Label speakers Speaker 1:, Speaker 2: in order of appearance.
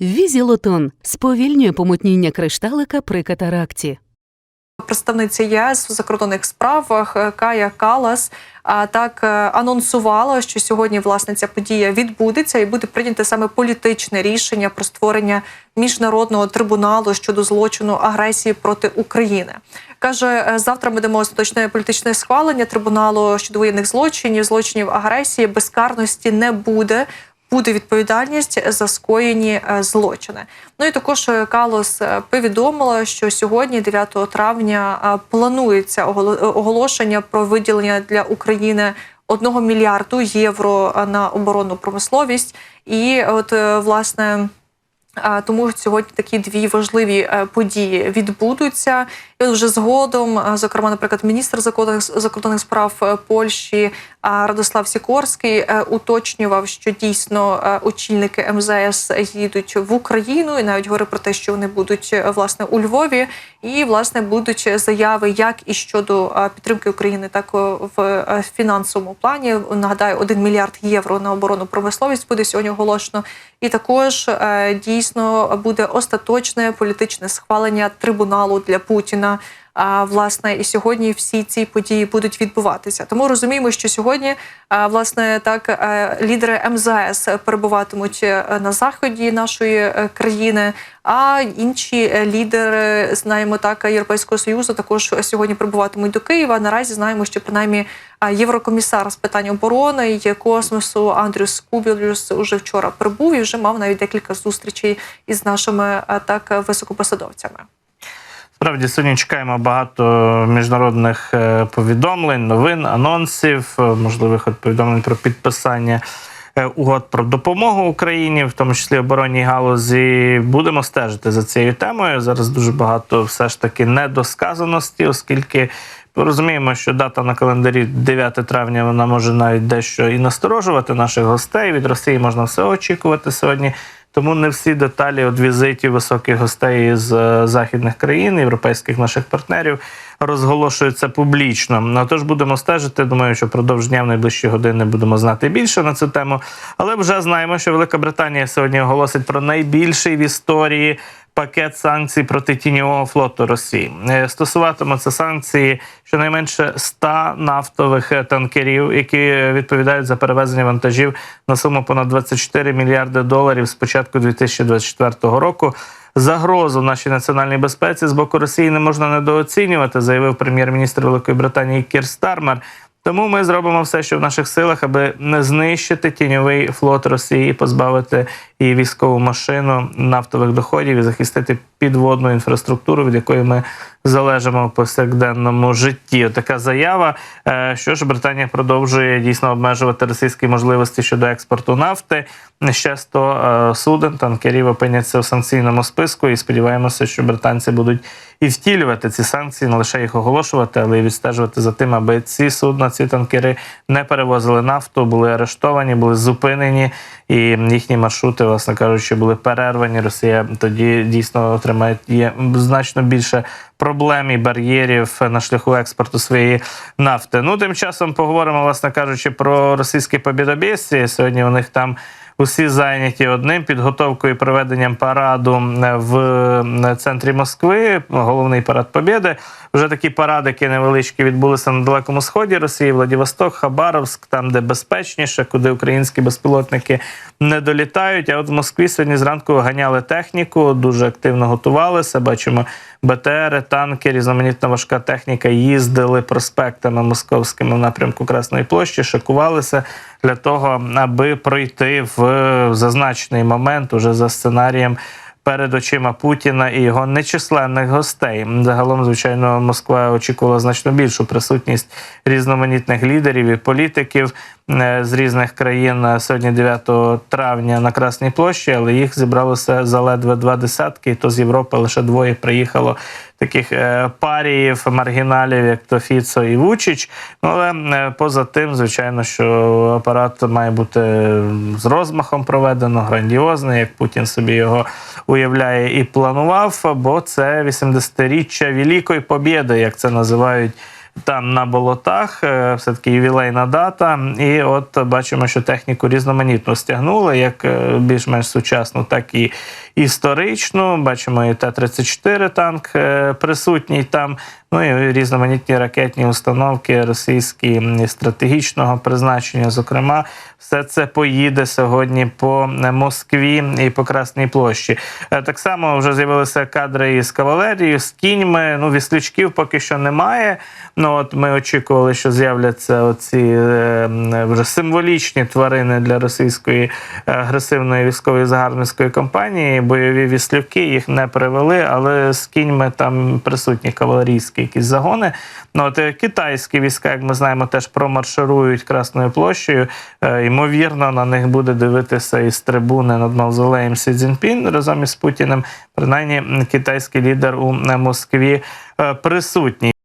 Speaker 1: Візілотон сповільнює помутніння кришталика при катаракті.
Speaker 2: Представниця ЄС в закордонних справах е, Кая Калас так е, анонсувала, що сьогодні власне ця подія відбудеться і буде прийнято саме політичне рішення про створення міжнародного трибуналу щодо злочину агресії проти України. Каже, е, завтра ми дамо остаточне політичне схвалення трибуналу щодо воєнних злочинів, злочинів агресії, безкарності не буде. Буде відповідальність за скоєні е, злочини. Ну і також е, Калос е, повідомила, що сьогодні, 9 травня, планується оголо- оголошення про виділення для України 1 мільярду євро на оборонну промисловість. І от власне. Тому сьогодні такі дві важливі е, події відбудуться. І вже згодом, е, зокрема, наприклад, міністр закордонних справ е, Польщі Радослав Сікорський уточнював, що дійсно очільники МЗС їдуть в Україну, і навіть говорив про те, що вони будуть власне у Львові, і власне будуть заяви як і щодо підтримки України, так в фінансовому плані. Нагадаю, 1 мільярд євро на оборонну промисловість буде сьогодні оголошено. І також е, дійсно буде остаточне політичне схвалення трибуналу для Путіна. А власне, і сьогодні всі ці події будуть відбуватися. Тому розуміємо, що сьогодні власне так е, лідери МЗС перебуватимуть е, на заході нашої е, країни. А інші лідери, знаємо так, Європейського союзу також сьогодні прибуватимуть до Києва. Наразі знаємо, що принаймні єврокомісар з питань оборони і космосу Андрюс Кубілюс уже вчора прибув і вже мав навіть декілька зустрічей із нашими так високопосадовцями.
Speaker 3: Справді сьогодні чекаємо багато міжнародних е, повідомлень, новин, анонсів, е, можливих повідомлень про підписання е, угод про допомогу Україні, в тому числі оборонній галузі. Будемо стежити за цією темою. Зараз дуже багато все ж таки недосказаності, оскільки. Розуміємо, що дата на календарі 9 травня вона може навіть дещо і насторожувати наших гостей. Від Росії можна все очікувати сьогодні. Тому не всі деталі від візитів високих гостей з е, західних країн, європейських наших партнерів розголошуються публічно. Ну, Тож будемо стежити. Думаю, що впродовж дня в найближчі години будемо знати більше на цю тему. Але вже знаємо, що Велика Британія сьогодні оголосить про найбільший в історії. Пакет санкцій проти тіньового флоту Росії Е, стосуватиметься санкції щонайменше 100 нафтових е, танкерів, які е, відповідають за перевезення вантажів на суму понад 24 мільярди доларів з початку 2024 року. Загрозу нашій національній безпеці з боку Росії не можна недооцінювати, заявив прем'єр-міністр Великої Британії Кір Стармер. Тому ми зробимо все, що в наших силах, аби не знищити тіньовий флот Росії, позбавити її військову машину нафтових доходів і захистити підводну інфраструктуру, від якої ми залежимо в повсякденному житті. Така заява. Е, Що ж Британія продовжує дійсно обмежувати російські можливості щодо експорту нафти. Ще 100 е, суден танкерів опиняться в санкційному списку, і сподіваємося, що британці будуть і втілювати ці санкції, не лише їх оголошувати, але й відстежувати за тим, аби ці судна, ці танкери не перевозили нафту, були арештовані, були зупинені, і їхні маршрути, власне кажучи, були перервані. Росія тоді дійсно отримає значно більше проблем і бар'єрів на шляху експорту своєї нафти. Ну тим часом поговоримо, власне кажучи, про російське побідобєсті. Сьогодні у них там. Усі зайняті одним підготовкою і проведенням параду в центрі Москви, головний парад Побєди. Вже такі парадики невеличкі відбулися на далекому сході Росії, Владивосток, Хабаровськ, там де безпечніше, куди українські безпілотники не долітають. А от в Москві сьогодні зранку ганяли техніку, дуже активно готувалися. Бачимо БТРи, танки, різноманітна важка техніка їздили проспектами московськими в напрямку Красної площі, шокувалися для того, аби пройти в зазначений момент уже за сценарієм. Перед очима Путіна і його нечисленних гостей. Загалом, звичайно, Москва очікувала значно більшу присутність різноманітних лідерів і політиків е, з різних країн сьогодні, 9 травня, на Красній площі, але їх зібралося заледве два десятки, і то з Європи лише двоє приїхало таких е, паріїв, маргіналів, як то Фіцо і Вучич. Ну, але е, поза тим, звичайно, що апарат має бути з розмахом проведено, грандіозний, як Путін собі його уявляє і планував, бо це 80-річчя Великої Побєди, як це називають там на болотах. Е, Все-таки ювілейна дата. І от бачимо, що техніку різноманітно стягнули, як е, більш-менш сучасну, так і історичну. Бачимо, і Т-34 танк е, присутній там. Ну і різноманітні ракетні установки російські стратегічного призначення. Зокрема, все це поїде сьогодні по Москві і по Красній площі. Так само вже з'явилися кадри із кавалерією, з кіньми. Ну, віслючків поки що немає. Ну от ми очікували, що з'являться оці е, вже символічні тварини для російської е, агресивної військової загарбницької кампанії. Бойові віслюки їх не привели, але з кіньми там присутні кавалерійські якісь загони. Ну от е, китайські війська, як ми знаємо, теж промарширують Красною площею. Ймовірно, на них буде дивитися із трибуни над мавзолеєм Сі Цзіньпін разом із Путіним. Принаймні, китайський лідер у Москві присутній.